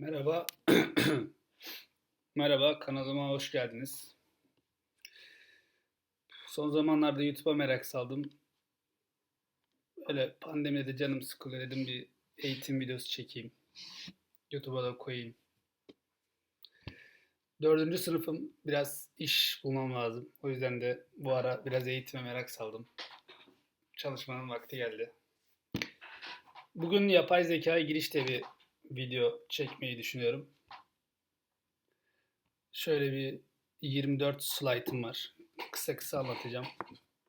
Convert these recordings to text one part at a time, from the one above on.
Merhaba. Merhaba, kanalıma hoş geldiniz. Son zamanlarda YouTube'a merak saldım. Öyle pandemide de canım sıkılıyor dedim bir eğitim videosu çekeyim. YouTube'a da koyayım. Dördüncü sınıfım biraz iş bulmam lazım. O yüzden de bu ara biraz eğitime merak saldım. Çalışmanın vakti geldi. Bugün yapay zekaya girişte bir video çekmeyi düşünüyorum. Şöyle bir 24 slaytım var. Kısa kısa anlatacağım.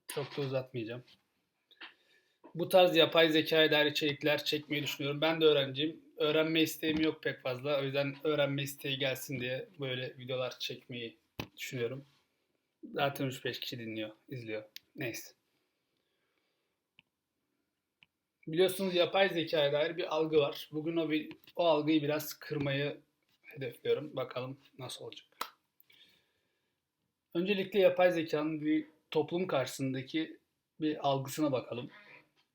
Çok da uzatmayacağım. Bu tarz yapay zekaya dair içerikler çekmeyi düşünüyorum. Ben de öğrenciyim. Öğrenme isteğim yok pek fazla. O yüzden öğrenme isteği gelsin diye böyle videolar çekmeyi düşünüyorum. Zaten 3-5 kişi dinliyor, izliyor. Neyse. Biliyorsunuz yapay zekaya dair bir algı var. Bugün o, bir, o algıyı biraz kırmayı hedefliyorum. Bakalım nasıl olacak. Öncelikle yapay zekanın bir toplum karşısındaki bir algısına bakalım.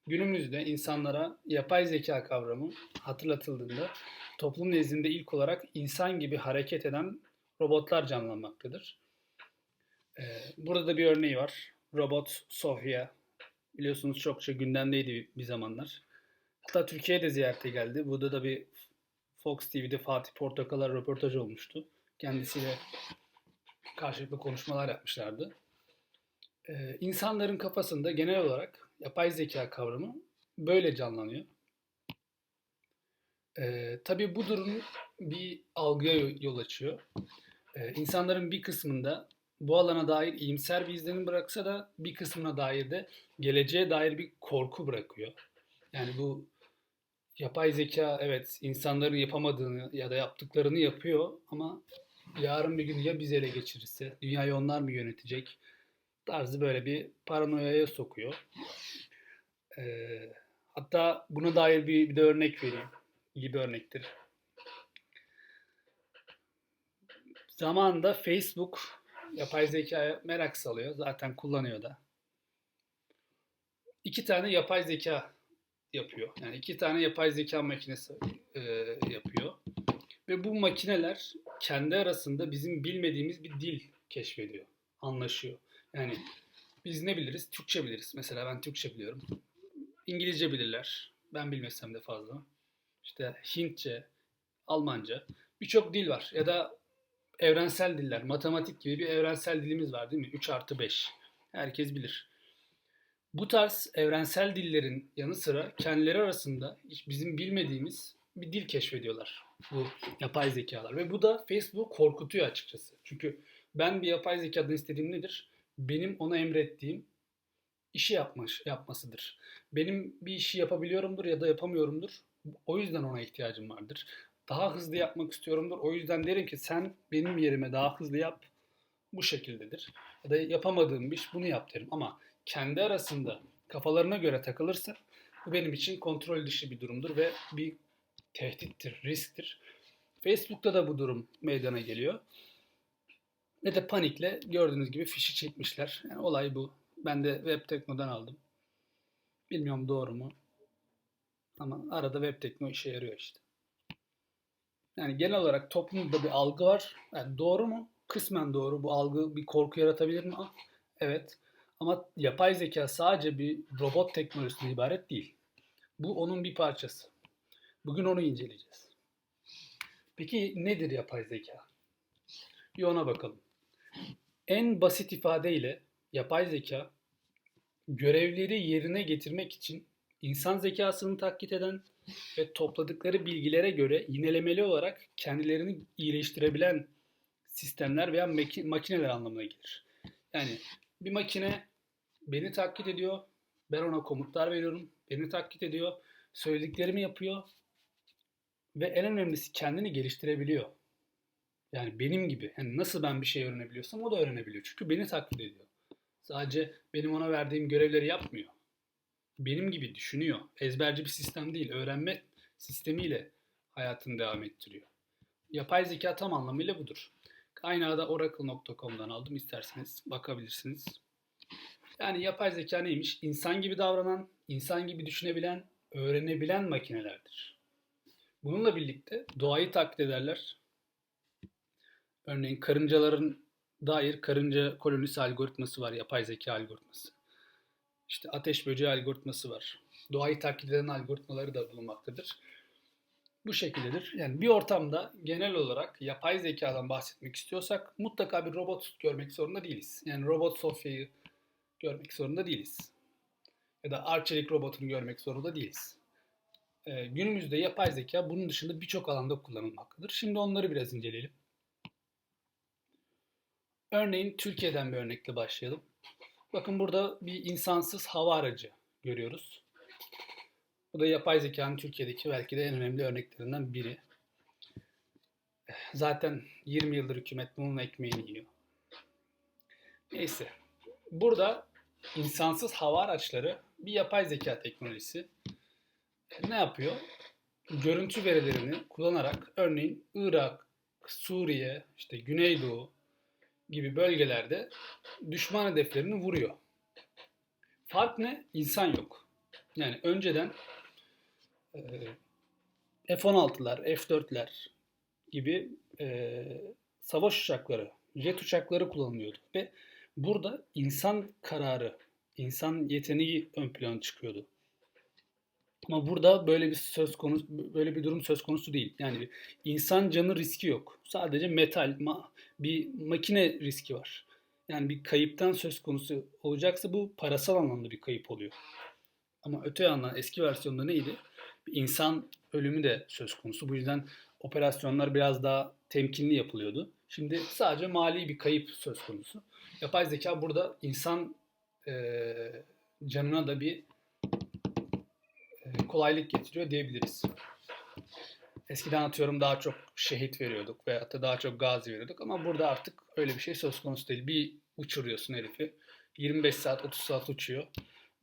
Günümüzde insanlara yapay zeka kavramı hatırlatıldığında toplum nezdinde ilk olarak insan gibi hareket eden robotlar canlanmaktadır. Ee, burada da bir örneği var. Robot Sofia biliyorsunuz çokça gündemdeydi bir zamanlar. Hatta Türkiye'ye de ziyarete geldi. Burada da bir Fox TV'de Fatih Portakal'a röportaj olmuştu. Kendisiyle karşılıklı konuşmalar yapmışlardı. Ee, insanların kafasında genel olarak yapay zeka kavramı böyle canlanıyor. Ee, tabii bu durum bir algıya yol açıyor. Ee, insanların bir kısmında bu alana dair iyimser bir izlenim bıraksa da bir kısmına dair de geleceğe dair bir korku bırakıyor. Yani bu yapay zeka evet insanların yapamadığını ya da yaptıklarını yapıyor ama yarın bir gün ya biz ele geçirirse, dünyayı onlar mı yönetecek tarzı böyle bir paranoyaya sokuyor. Ee, hatta buna dair bir, bir de örnek vereyim. İyi bir örnektir. Zamanında Facebook yapay zekaya merak salıyor. Zaten kullanıyor da. İki tane yapay zeka yapıyor. Yani iki tane yapay zeka makinesi e, yapıyor. Ve bu makineler kendi arasında bizim bilmediğimiz bir dil keşfediyor. Anlaşıyor. Yani biz ne biliriz? Türkçe biliriz. Mesela ben Türkçe biliyorum. İngilizce bilirler. Ben bilmesem de fazla. İşte Hintçe, Almanca. Birçok dil var. Ya da evrensel diller. Matematik gibi bir evrensel dilimiz var değil mi? 3 artı 5. Herkes bilir. Bu tarz evrensel dillerin yanı sıra kendileri arasında hiç bizim bilmediğimiz bir dil keşfediyorlar bu yapay zekalar. Ve bu da Facebook korkutuyor açıkçası. Çünkü ben bir yapay zekadan istediğim nedir? Benim ona emrettiğim işi yapmış, yapmasıdır. Benim bir işi yapabiliyorumdur ya da yapamıyorumdur. O yüzden ona ihtiyacım vardır. Daha hızlı yapmak istiyorumdur. O yüzden derim ki sen benim yerime daha hızlı yap. Bu şekildedir. Ya da yapamadığım bir iş bunu yap derim. Ama kendi arasında kafalarına göre takılırsa bu benim için kontrol dışı bir durumdur ve bir tehdittir, risktir. Facebook'ta da bu durum meydana geliyor. Ve de panikle gördüğünüz gibi fişi çekmişler. Yani olay bu. Ben de Web Tekno'dan aldım. Bilmiyorum doğru mu. Ama arada Web Tekno işe yarıyor işte. Yani genel olarak toplumda bir algı var. Yani doğru mu? Kısmen doğru. Bu algı bir korku yaratabilir mi? Ah, Evet. Ama yapay zeka sadece bir robot teknolojisinden ibaret değil. Bu onun bir parçası. Bugün onu inceleyeceğiz. Peki nedir yapay zeka? Bir ona bakalım. En basit ifadeyle yapay zeka görevleri yerine getirmek için insan zekasını taklit eden ve topladıkları bilgilere göre yinelemeli olarak kendilerini iyileştirebilen sistemler veya makineler anlamına gelir. Yani bir makine beni taklit ediyor, ben ona komutlar veriyorum, beni taklit ediyor, söylediklerimi yapıyor ve en önemlisi kendini geliştirebiliyor. Yani benim gibi. Yani nasıl ben bir şey öğrenebiliyorsam o da öğrenebiliyor. Çünkü beni taklit ediyor. Sadece benim ona verdiğim görevleri yapmıyor. Benim gibi düşünüyor. Ezberci bir sistem değil. Öğrenme sistemiyle hayatını devam ettiriyor. Yapay zeka tam anlamıyla budur. Kaynağı da oracle.com'dan aldım. İsterseniz bakabilirsiniz. Yani yapay zeka neymiş? İnsan gibi davranan, insan gibi düşünebilen, öğrenebilen makinelerdir. Bununla birlikte doğayı taklit ederler. Örneğin karıncaların dair karınca kolonisi algoritması var, yapay zeka algoritması. İşte ateş böceği algoritması var. Doğayı taklit eden algoritmaları da bulunmaktadır. Bu şekildedir. Yani bir ortamda genel olarak yapay zekadan bahsetmek istiyorsak mutlaka bir robot görmek zorunda değiliz. Yani robot Sofya'yı görmek zorunda değiliz. Ya da Arçelik robotunu görmek zorunda değiliz. Ee, günümüzde yapay zeka bunun dışında birçok alanda kullanılmaktadır. Şimdi onları biraz inceleyelim. Örneğin Türkiye'den bir örnekle başlayalım. Bakın burada bir insansız hava aracı görüyoruz. Bu da yapay zekanın Türkiye'deki belki de en önemli örneklerinden biri. Zaten 20 yıldır hükümet bunun ekmeğini yiyor. Neyse. Burada insansız hava araçları bir yapay zeka teknolojisi. Ne yapıyor? Görüntü verilerini kullanarak örneğin Irak, Suriye, işte Güneydoğu gibi bölgelerde düşman hedeflerini vuruyor. Fark ne? İnsan yok. Yani önceden F-16'lar, F-4'ler gibi e, savaş uçakları, jet uçakları kullanılıyordu. Ve burada insan kararı, insan yeteneği ön plana çıkıyordu. Ama burada böyle bir söz konusu böyle bir durum söz konusu değil. Yani insan canı riski yok. Sadece metal, ma, bir makine riski var. Yani bir kayıptan söz konusu olacaksa bu parasal anlamda bir kayıp oluyor. Ama öte yandan eski versiyonda neydi? Bir insan ölümü de söz konusu. Bu yüzden operasyonlar biraz daha temkinli yapılıyordu. Şimdi sadece mali bir kayıp söz konusu. Yapay zeka burada insan e, canına da bir e, kolaylık getiriyor diyebiliriz. Eskiden atıyorum daha çok şehit veriyorduk veya da daha çok gazi veriyorduk ama burada artık öyle bir şey söz konusu değil. Bir uçuruyorsun herifi. 25 saat 30 saat uçuyor.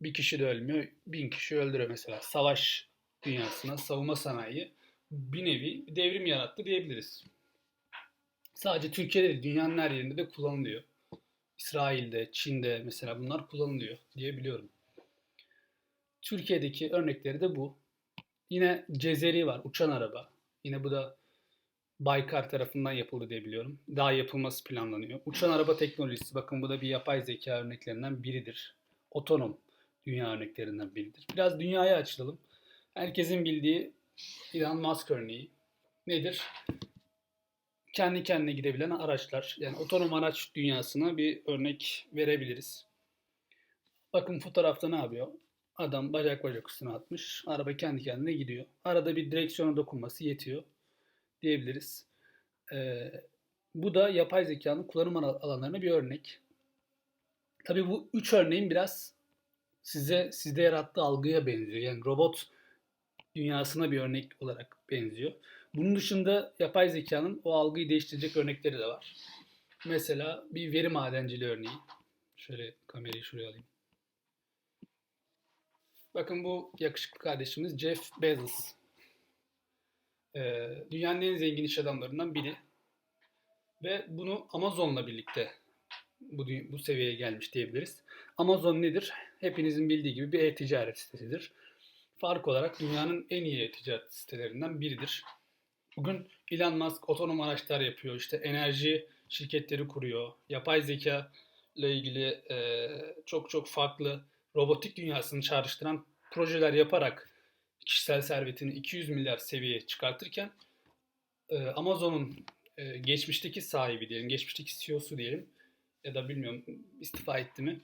Bir kişi de ölmüyor. Bin kişi öldürüyor mesela. Savaş dünyasına, savunma sanayi bir nevi devrim yarattı diyebiliriz. Sadece Türkiye'de değil, dünyanın her yerinde de kullanılıyor. İsrail'de, Çin'de mesela bunlar kullanılıyor diyebiliyorum. Türkiye'deki örnekleri de bu. Yine Cezeri var, uçan araba. Yine bu da Baykar tarafından yapıldı diye biliyorum. Daha yapılması planlanıyor. Uçan araba teknolojisi, bakın bu da bir yapay zeka örneklerinden biridir. Otonom dünya örneklerinden biridir. Biraz dünyaya açılalım. Herkesin bildiği Elon Musk örneği nedir? Kendi kendine gidebilen araçlar. Yani otonom araç dünyasına bir örnek verebiliriz. Bakın fotoğrafta ne yapıyor? Adam bacak bacak üstüne atmış. Araba kendi kendine gidiyor. Arada bir direksiyona dokunması yetiyor diyebiliriz. Ee, bu da yapay zekanın kullanım alanlarına bir örnek. Tabii bu üç örneğin biraz size sizde yarattığı algıya benziyor. Yani robot dünyasına bir örnek olarak benziyor. Bunun dışında yapay zekanın o algıyı değiştirecek örnekleri de var. Mesela bir veri madenciliği örneği. Şöyle kamerayı şuraya alayım. Bakın bu yakışıklı kardeşimiz Jeff Bezos. Ee, dünyanın en zengin iş adamlarından biri. Ve bunu Amazon'la birlikte bu, bu seviyeye gelmiş diyebiliriz. Amazon nedir? Hepinizin bildiği gibi bir e-ticaret sitesidir. Fark olarak dünyanın en iyi e-ticaret sitelerinden biridir. Bugün Elon Musk otonom araçlar yapıyor. İşte enerji şirketleri kuruyor. Yapay zeka ile ilgili e, çok çok farklı robotik dünyasını çağrıştıran projeler yaparak kişisel servetini 200 milyar seviyeye çıkartırken e, Amazon'un e, geçmişteki sahibi diyelim, geçmişteki CEO'su diyelim ya da bilmiyorum istifa etti mi?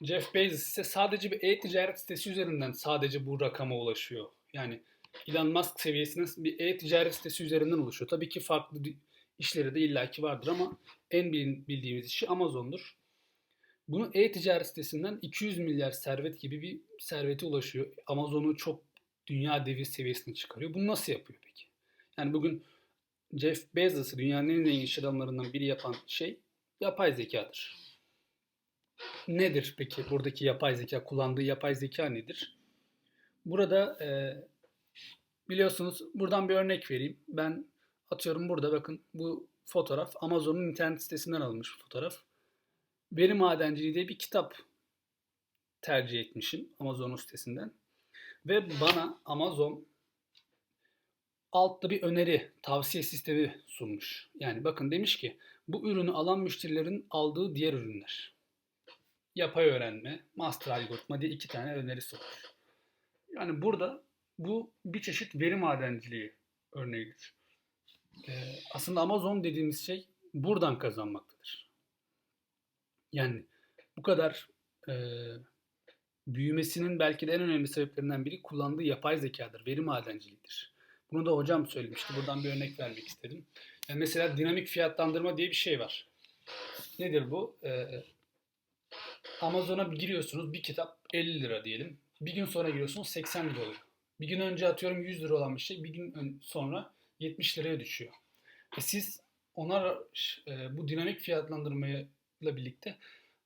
Jeff Bezos ise sadece bir e-ticaret sitesi üzerinden sadece bu rakama ulaşıyor. Yani Elon Musk seviyesine bir e-ticaret sitesi üzerinden oluşuyor. Tabii ki farklı işleri de illaki vardır ama en bildiğimiz işi Amazon'dur. Bunu e-ticaret sitesinden 200 milyar servet gibi bir servete ulaşıyor. Amazon'u çok dünya devi seviyesine çıkarıyor. Bunu nasıl yapıyor peki? Yani bugün Jeff Bezos'ı dünyanın en zengin iş adamlarından biri yapan şey yapay zekadır. Nedir peki buradaki yapay zeka, kullandığı yapay zeka nedir? Burada e, biliyorsunuz buradan bir örnek vereyim. Ben atıyorum burada bakın bu fotoğraf Amazon'un internet sitesinden alınmış fotoğraf. Veri Madenciliği diye bir kitap tercih etmişim Amazon'un sitesinden. Ve bana Amazon altta bir öneri, tavsiye sistemi sunmuş. Yani bakın demiş ki bu ürünü alan müşterilerin aldığı diğer ürünler. Yapay öğrenme, master algoritma diye iki tane öneri sunmuş. Yani burada bu bir çeşit veri madenciliği örneğidir. Ee, aslında Amazon dediğimiz şey buradan kazanmaktadır. Yani bu kadar e, büyümesinin belki de en önemli sebeplerinden biri kullandığı yapay zekadır, veri madenciliğidir. Bunu da hocam söylemişti. Buradan bir örnek vermek istedim. Yani mesela dinamik fiyatlandırma diye bir şey var. Nedir bu? Ee, Amazon'a giriyorsunuz bir kitap 50 lira diyelim. Bir gün sonra giriyorsunuz 80 lira oluyor. Bir gün önce atıyorum 100 lira olan bir şey bir gün sonra 70 liraya düşüyor. E siz ona e, bu dinamik fiyatlandırmayla birlikte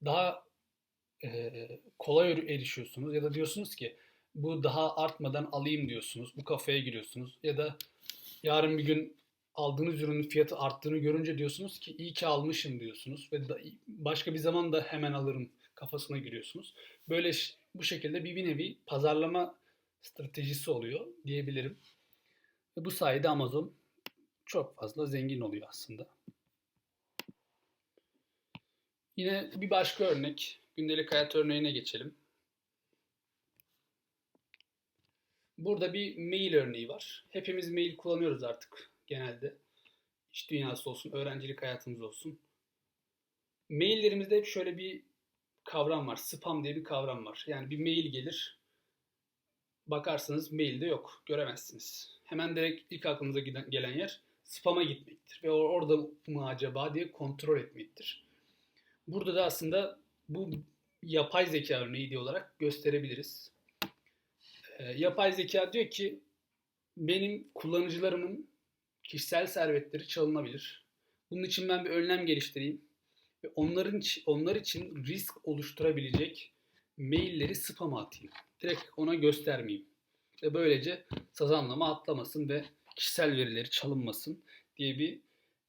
daha e, kolay erişiyorsunuz ya da diyorsunuz ki bu daha artmadan alayım diyorsunuz. Bu kafaya giriyorsunuz ya da yarın bir gün aldığınız ürünün fiyatı arttığını görünce diyorsunuz ki iyi ki almışım diyorsunuz ve da, başka bir zaman da hemen alırım kafasına giriyorsunuz. Böyle bu şekilde bir, bir nevi pazarlama stratejisi oluyor diyebilirim. Ve bu sayede Amazon çok fazla zengin oluyor aslında. Yine bir başka örnek, gündelik hayat örneğine geçelim. Burada bir mail örneği var. Hepimiz mail kullanıyoruz artık genelde. İş dünyası olsun, öğrencilik hayatımız olsun. Maillerimizde hep şöyle bir kavram var. Spam diye bir kavram var. Yani bir mail gelir. Bakarsınız mailde yok. Göremezsiniz. Hemen direkt ilk aklınıza giden, gelen yer spam'a gitmektir. Ve orada mı acaba diye kontrol etmektir. Burada da aslında bu yapay zeka örneği diye olarak gösterebiliriz. Ee, yapay zeka diyor ki benim kullanıcılarımın kişisel servetleri çalınabilir. Bunun için ben bir önlem geliştireyim ve onların onlar için risk oluşturabilecek mailleri spam'a atayım. Direkt ona göstermeyeyim. Ve böylece sazanlama atlamasın ve kişisel verileri çalınmasın diye bir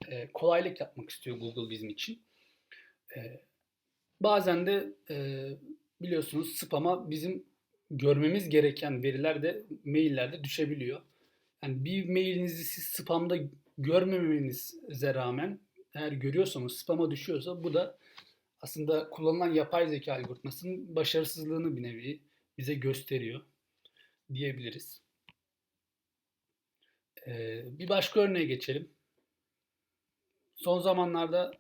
e, kolaylık yapmak istiyor Google bizim için. E, bazen de e, biliyorsunuz spam'a bizim görmemiz gereken veriler de maillerde düşebiliyor. Yani bir mailinizi siz spamda görmemenize rağmen eğer görüyorsanız spama düşüyorsa bu da aslında kullanılan yapay zeka algoritmasının başarısızlığını bir nevi bize gösteriyor diyebiliriz. Ee, bir başka örneğe geçelim. Son zamanlarda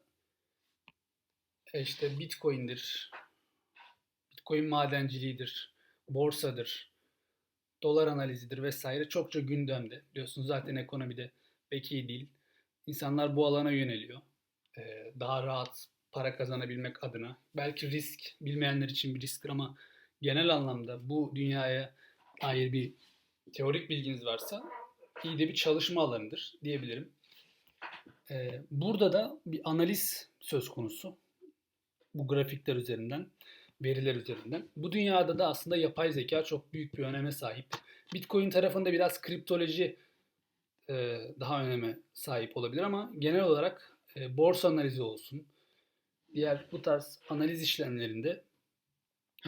işte Bitcoin'dir, Bitcoin madenciliğidir, borsadır, dolar analizidir vesaire çokça gündemde. Biliyorsunuz zaten ekonomide pek iyi değil. İnsanlar bu alana yöneliyor. Ee, daha rahat para kazanabilmek adına. Belki risk bilmeyenler için bir risktir ama genel anlamda bu dünyaya dair bir teorik bilginiz varsa iyi de bir çalışma alanıdır diyebilirim. Ee, burada da bir analiz söz konusu. Bu grafikler üzerinden, veriler üzerinden. Bu dünyada da aslında yapay zeka çok büyük bir öneme sahip. Bitcoin tarafında biraz kriptoloji e, daha öneme sahip olabilir ama genel olarak e, borsa analizi olsun, diğer bu tarz analiz işlemlerinde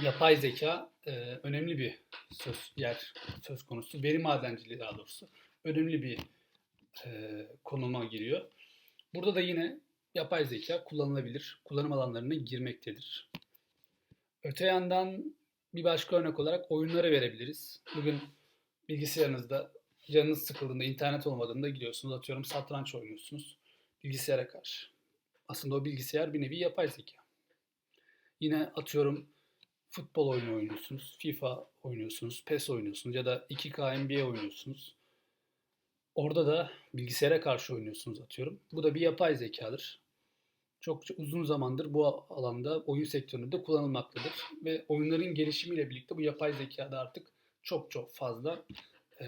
yapay zeka e, önemli bir söz yer söz konusu. Veri madenciliği daha doğrusu önemli bir konuma giriyor. Burada da yine yapay zeka kullanılabilir, kullanım alanlarına girmektedir. Öte yandan bir başka örnek olarak oyunları verebiliriz. Bugün bilgisayarınızda canınız sıkıldığında, internet olmadığında gidiyorsunuz. Atıyorum satranç oynuyorsunuz bilgisayara karşı. Aslında o bilgisayar bir nevi yapay zeka. Yine atıyorum futbol oyunu oynuyorsunuz, FIFA oynuyorsunuz, PES oynuyorsunuz ya da 2K NBA oynuyorsunuz. Orada da bilgisayara karşı oynuyorsunuz atıyorum. Bu da bir yapay zekadır. Çok, uzun zamandır bu alanda oyun sektöründe kullanılmaktadır. Ve oyunların gelişimiyle birlikte bu yapay zeka da artık çok çok fazla e,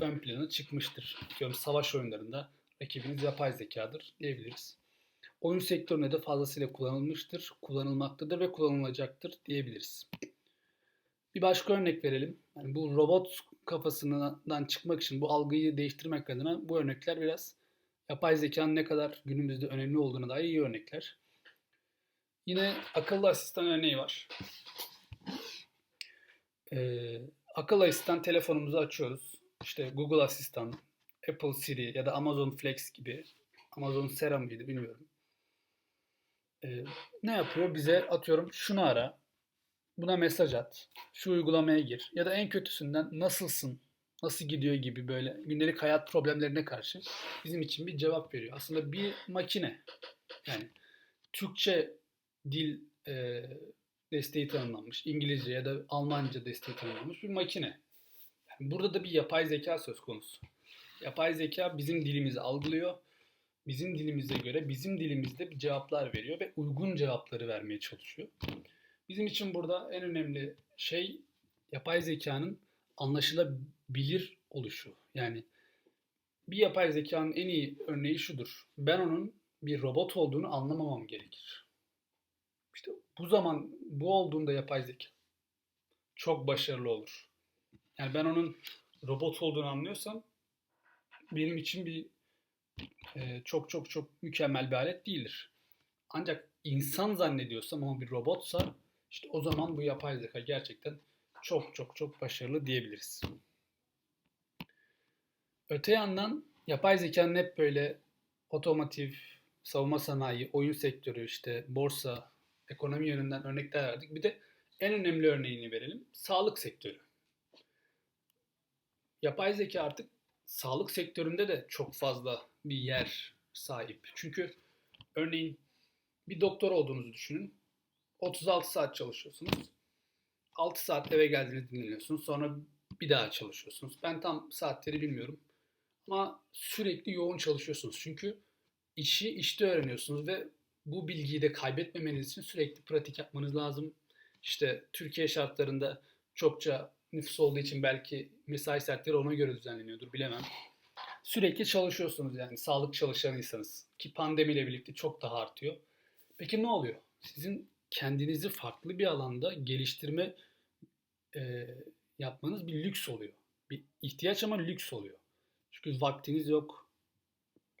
ön plana çıkmıştır. Diyorum savaş oyunlarında rakibiniz yapay zekadır diyebiliriz. Oyun sektöründe de fazlasıyla kullanılmıştır, kullanılmaktadır ve kullanılacaktır diyebiliriz. Bir başka örnek verelim. Yani bu robot kafasından çıkmak için bu algıyı değiştirmek adına bu örnekler biraz yapay zekanın ne kadar günümüzde önemli olduğuna dair iyi örnekler. Yine akıllı asistan örneği var. Ee, akıllı asistan telefonumuzu açıyoruz. İşte Google Asistan, Apple Siri ya da Amazon Flex gibi Amazon Sera mıydı bilmiyorum. Ee, ne yapıyor? Bize atıyorum şunu ara, buna mesaj at, şu uygulamaya gir ya da en kötüsünden nasılsın, nasıl gidiyor gibi böyle gündelik hayat problemlerine karşı bizim için bir cevap veriyor. Aslında bir makine. Yani Türkçe dil e, desteği tanımlanmış, İngilizce ya da Almanca desteği tanımlanmış bir makine. Yani burada da bir yapay zeka söz konusu. Yapay zeka bizim dilimizi algılıyor. Bizim dilimize göre bizim dilimizde bir cevaplar veriyor ve uygun cevapları vermeye çalışıyor. Bizim için burada en önemli şey yapay zekanın anlaşılabilir oluşu. Yani bir yapay zekanın en iyi örneği şudur. Ben onun bir robot olduğunu anlamamam gerekir. İşte bu zaman bu olduğunda yapay zeka çok başarılı olur. Yani ben onun robot olduğunu anlıyorsam benim için bir e, çok çok çok mükemmel bir alet değildir. Ancak insan zannediyorsam ama bir robotsa işte o zaman bu yapay zeka gerçekten çok çok çok başarılı diyebiliriz. Öte yandan yapay zekanın hep böyle otomotiv, savunma sanayi, oyun sektörü, işte borsa, ekonomi yönünden örnekler verdik. Bir de en önemli örneğini verelim. Sağlık sektörü. Yapay zeka artık sağlık sektöründe de çok fazla bir yer sahip. Çünkü örneğin bir doktor olduğunuzu düşünün. 36 saat çalışıyorsunuz. 6 saat eve geldiğinizde dinleniyorsunuz. Sonra bir daha çalışıyorsunuz. Ben tam saatleri bilmiyorum. Ama sürekli yoğun çalışıyorsunuz. Çünkü işi işte öğreniyorsunuz ve bu bilgiyi de kaybetmemeniz için sürekli pratik yapmanız lazım. İşte Türkiye şartlarında çokça nüfus olduğu için belki mesai saatleri ona göre düzenleniyordur bilemem. Sürekli çalışıyorsunuz yani sağlık çalışanıysanız ki pandemiyle birlikte çok daha artıyor. Peki ne oluyor? Sizin kendinizi farklı bir alanda geliştirme e, yapmanız bir lüks oluyor. Bir ihtiyaç ama lüks oluyor. Çünkü vaktiniz yok.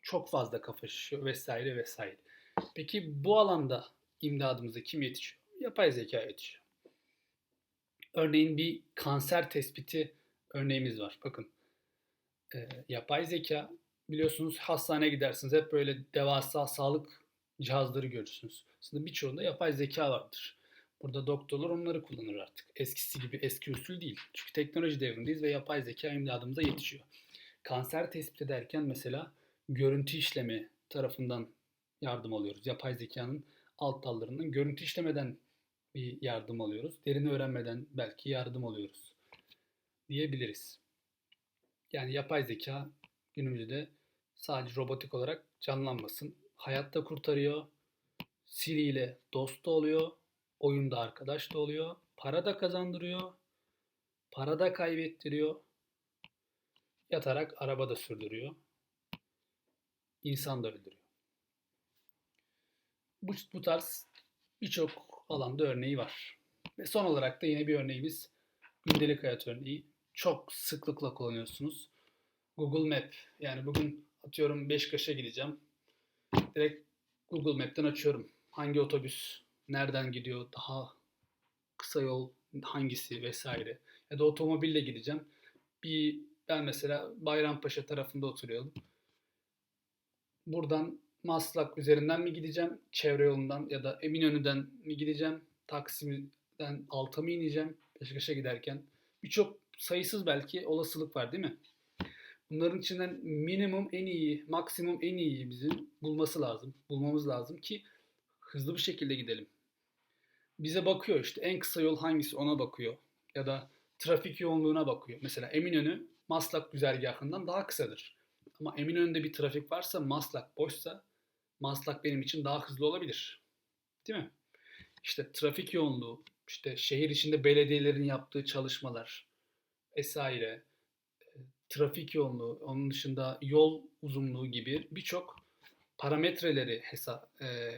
Çok fazla kafa şişiyor vesaire vesaire. Peki bu alanda imdadımıza kim yetişiyor? Yapay zeka yetişiyor. Örneğin bir kanser tespiti örneğimiz var. Bakın e, yapay zeka biliyorsunuz hastaneye gidersiniz hep böyle devasa sağlık cihazları görürsünüz. Aslında birçoğunda yapay zeka vardır. Burada doktorlar onları kullanır artık. Eskisi gibi eski usul değil. Çünkü teknoloji devrindeyiz ve yapay zeka imdadımıza yetişiyor. Kanser tespit ederken mesela görüntü işlemi tarafından yardım alıyoruz. Yapay zekanın alt dallarından görüntü işlemeden bir yardım alıyoruz. Derini öğrenmeden belki yardım alıyoruz diyebiliriz. Yani yapay zeka günümüzde sadece robotik olarak canlanmasın. Hayatta kurtarıyor. Siri ile dost da oluyor. Oyunda arkadaş da oluyor. Para da kazandırıyor. Para da kaybettiriyor. Yatarak araba da sürdürüyor. İnsan da öldürüyor. Bu, bu tarz birçok alanda örneği var. Ve son olarak da yine bir örneğimiz gündelik hayat örneği. Çok sıklıkla kullanıyorsunuz. Google Map. Yani bugün atıyorum Beşiktaş'a gideceğim. Direkt Google Map'ten açıyorum. Hangi otobüs nereden gidiyor, daha kısa yol hangisi vesaire. Ya da otomobille gideceğim. Bir ben mesela Bayrampaşa tarafında oturuyorum. Buradan Maslak üzerinden mi gideceğim? Çevre yolundan ya da Eminönü'den mi gideceğim? Taksim'den alta mı ineceğim? Beşiktaş'a giderken. Birçok sayısız belki olasılık var değil mi? Bunların içinden minimum en iyi, maksimum en iyi bizim bulması lazım. Bulmamız lazım ki hızlı bir şekilde gidelim. Bize bakıyor işte en kısa yol hangisi ona bakıyor. Ya da trafik yoğunluğuna bakıyor. Mesela Eminönü Maslak güzergahından daha kısadır. Ama Eminönü'nde bir trafik varsa Maslak boşsa Maslak benim için daha hızlı olabilir. Değil mi? İşte trafik yoğunluğu, işte şehir içinde belediyelerin yaptığı çalışmalar vesaire, e, trafik yoğunluğu, onun dışında yol uzunluğu gibi birçok parametreleri hesap e,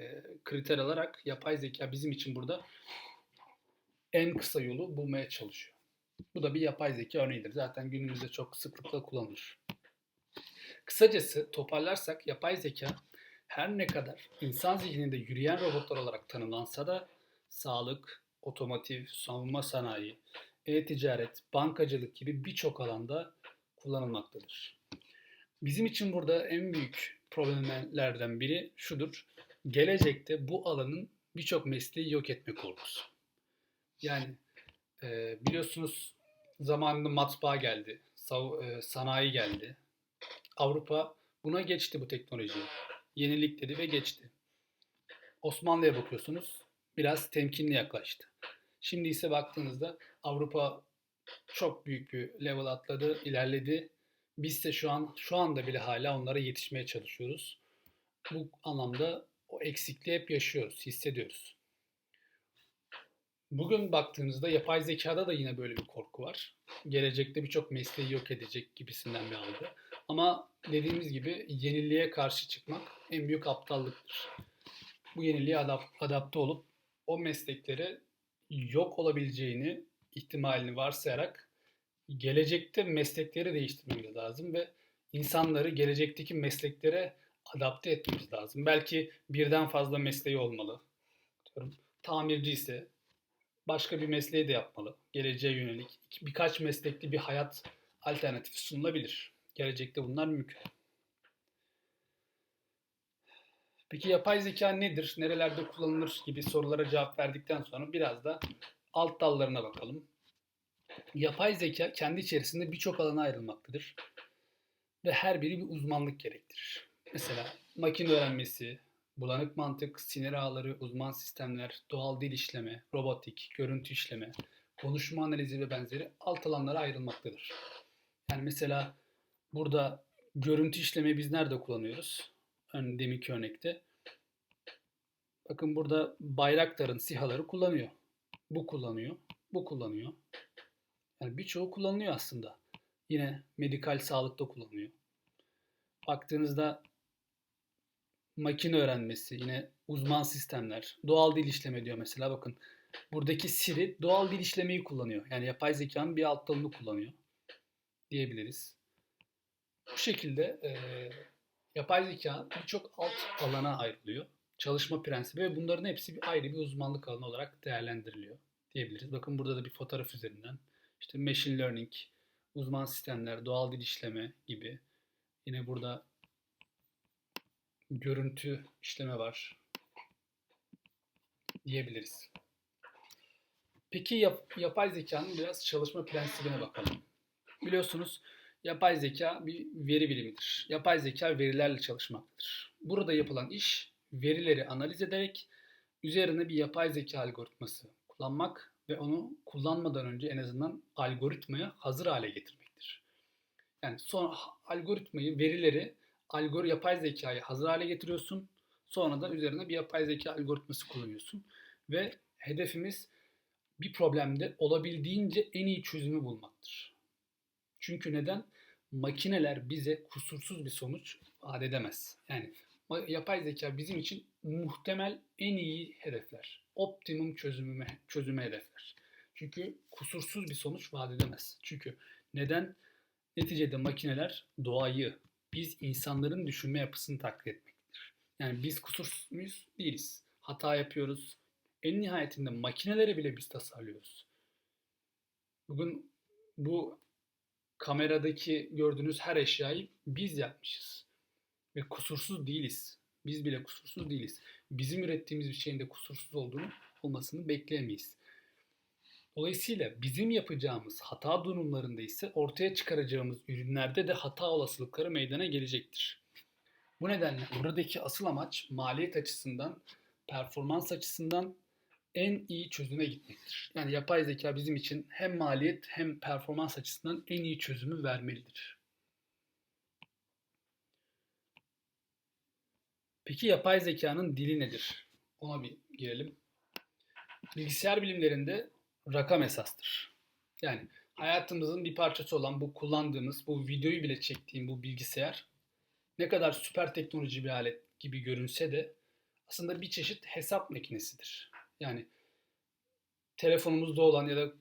kriter alarak yapay zeka bizim için burada en kısa yolu bulmaya çalışıyor. Bu da bir yapay zeka örneğidir. Zaten günümüzde çok sıklıkla kullanılır. Kısacası toparlarsak yapay zeka her ne kadar insan zihninde yürüyen robotlar olarak tanımlansa da sağlık, otomotiv, savunma sanayi, e-ticaret, bankacılık gibi birçok alanda kullanılmaktadır. Bizim için burada en büyük problemlerden biri şudur. Gelecekte bu alanın birçok mesleği yok etme korkusu. Yani e, biliyorsunuz zamanında matbaa geldi, sav- e, sanayi geldi. Avrupa buna geçti bu teknolojiyi. Yenilikledi ve geçti. Osmanlı'ya bakıyorsunuz biraz temkinli yaklaştı. Şimdi ise baktığınızda Avrupa çok büyük bir level atladı, ilerledi. Biz de şu an şu anda bile hala onlara yetişmeye çalışıyoruz. Bu anlamda o eksikliği hep yaşıyoruz, hissediyoruz. Bugün baktığınızda yapay zekada da yine böyle bir korku var. Gelecekte birçok mesleği yok edecek gibisinden bir algı. Ama dediğimiz gibi yeniliğe karşı çıkmak en büyük aptallıktır. Bu yeniliğe adap- adapte olup o mesleklere yok olabileceğini ihtimalini varsayarak gelecekte meslekleri değiştirmemiz lazım ve insanları gelecekteki mesleklere adapte etmemiz lazım. Belki birden fazla mesleği olmalı. Tamirci ise başka bir mesleği de yapmalı. Geleceğe yönelik birkaç meslekli bir hayat alternatifi sunulabilir. Gelecekte bunlar mümkün. Peki yapay zeka nedir? Nerelerde kullanılır gibi sorulara cevap verdikten sonra biraz da alt dallarına bakalım. Yapay zeka kendi içerisinde birçok alana ayrılmaktadır. Ve her biri bir uzmanlık gerektirir. Mesela makine öğrenmesi, bulanık mantık, sinir ağları, uzman sistemler, doğal dil işleme, robotik, görüntü işleme, konuşma analizi ve benzeri alt alanlara ayrılmaktadır. Yani mesela burada görüntü işleme biz nerede kullanıyoruz? Ön deminki örnekte. Bakın burada Bayraktar'ın SİHA'ları kullanıyor. Bu kullanıyor. Bu kullanıyor. Yani birçoğu kullanılıyor aslında. Yine medikal sağlıkta kullanılıyor. Baktığınızda makine öğrenmesi, yine uzman sistemler, doğal dil işleme diyor mesela bakın. Buradaki Siri doğal dil işlemeyi kullanıyor. Yani yapay zekanın bir alt dalını kullanıyor diyebiliriz. Bu şekilde e, yapay zeka birçok alt alana ayrılıyor. Çalışma prensibi ve bunların hepsi bir ayrı bir uzmanlık alanı olarak değerlendiriliyor diyebiliriz. Bakın burada da bir fotoğraf üzerinden işte machine learning, uzman sistemler, doğal dil işleme gibi. Yine burada görüntü işleme var diyebiliriz. Peki yap, yapay zekanın biraz çalışma prensibine bakalım. Biliyorsunuz yapay zeka bir veri bilimidir. Yapay zeka verilerle çalışmaktadır. Burada yapılan iş verileri analiz ederek üzerine bir yapay zeka algoritması kullanmak ve onu kullanmadan önce en azından algoritmaya hazır hale getirmektir. Yani son algoritmayı, verileri algor yapay zekayı hazır hale getiriyorsun. Sonra da üzerine bir yapay zeka algoritması kullanıyorsun ve hedefimiz bir problemde olabildiğince en iyi çözümü bulmaktır. Çünkü neden? Makineler bize kusursuz bir sonuç vaat edemez. Yani yapay zeka bizim için muhtemel en iyi hedefler. Optimum çözümü, çözümü hedefler. Çünkü kusursuz bir sonuç vaat edemez. Çünkü neden? Neticede makineler doğayı, biz insanların düşünme yapısını taklit etmektir. Yani biz kusursuz muyuz? Değiliz. Hata yapıyoruz. En nihayetinde makineleri bile biz tasarlıyoruz. Bugün bu kameradaki gördüğünüz her eşyayı biz yapmışız. Ve kusursuz değiliz. Biz bile kusursuz değiliz. Bizim ürettiğimiz bir şeyin de kusursuz olduğunu olmasını bekleyemeyiz. Dolayısıyla bizim yapacağımız hata durumlarında ise ortaya çıkaracağımız ürünlerde de hata olasılıkları meydana gelecektir. Bu nedenle buradaki asıl amaç maliyet açısından, performans açısından en iyi çözüme gitmektir. Yani yapay zeka bizim için hem maliyet hem performans açısından en iyi çözümü vermelidir. Peki yapay zekanın dili nedir? Ona bir girelim. Bilgisayar bilimlerinde rakam esastır. Yani hayatımızın bir parçası olan bu kullandığımız, bu videoyu bile çektiğim bu bilgisayar ne kadar süper teknoloji bir alet gibi görünse de aslında bir çeşit hesap makinesidir. Yani telefonumuzda olan ya da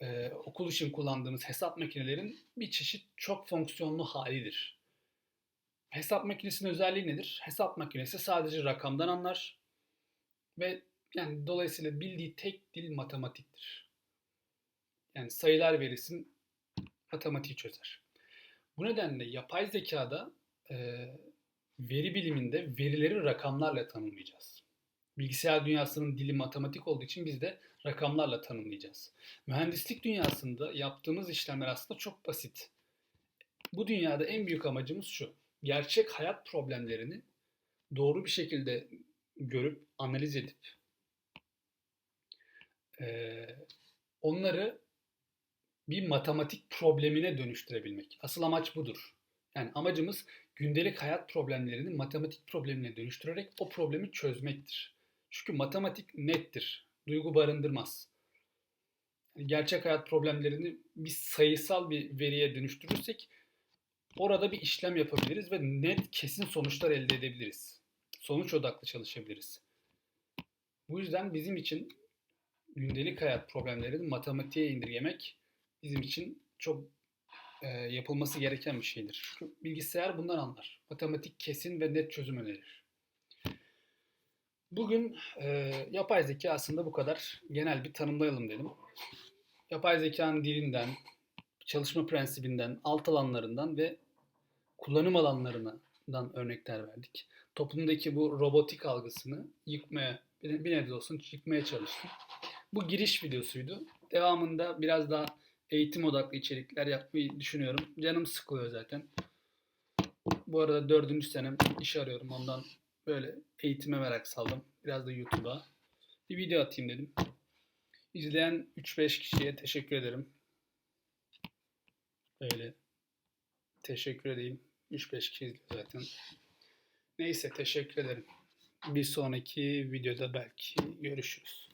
e, okul için kullandığımız hesap makinelerin bir çeşit çok fonksiyonlu halidir. Hesap makinesinin özelliği nedir? Hesap makinesi sadece rakamdan anlar ve yani dolayısıyla bildiği tek dil matematiktir. Yani sayılar verirsin, matematiği çözer. Bu nedenle yapay zekada e, veri biliminde verileri rakamlarla tanımlayacağız. Bilgisayar dünyasının dili matematik olduğu için biz de rakamlarla tanımlayacağız. Mühendislik dünyasında yaptığımız işlemler aslında çok basit. Bu dünyada en büyük amacımız şu. Gerçek hayat problemlerini doğru bir şekilde görüp analiz edip e, onları bir matematik problemine dönüştürebilmek. Asıl amaç budur. Yani amacımız gündelik hayat problemlerini matematik problemine dönüştürerek o problemi çözmektir. Çünkü matematik nettir. Duygu barındırmaz. Yani gerçek hayat problemlerini bir sayısal bir veriye dönüştürürsek orada bir işlem yapabiliriz ve net kesin sonuçlar elde edebiliriz. Sonuç odaklı çalışabiliriz. Bu yüzden bizim için gündelik hayat problemlerini matematiğe indirgemek bizim için çok e, yapılması gereken bir şeydir. Çünkü bilgisayar bundan anlar. Matematik kesin ve net çözüm önerir. Bugün e, yapay zeka aslında bu kadar genel bir tanımlayalım dedim. Yapay zekanın dilinden, çalışma prensibinden, alt alanlarından ve kullanım alanlarından örnekler verdik. Toplumdaki bu robotik algısını yıkmaya, bir nebze olsun yıkmaya çalıştım. Bu giriş videosuydu. Devamında biraz daha eğitim odaklı içerikler yapmayı düşünüyorum. Canım sıkılıyor zaten. Bu arada dördüncü senem iş arıyorum. Ondan böyle eğitime merak saldım. Biraz da YouTube'a. Bir video atayım dedim. İzleyen 3-5 kişiye teşekkür ederim. Böyle teşekkür edeyim. 3-5 kişi izliyor zaten. Neyse teşekkür ederim. Bir sonraki videoda belki görüşürüz.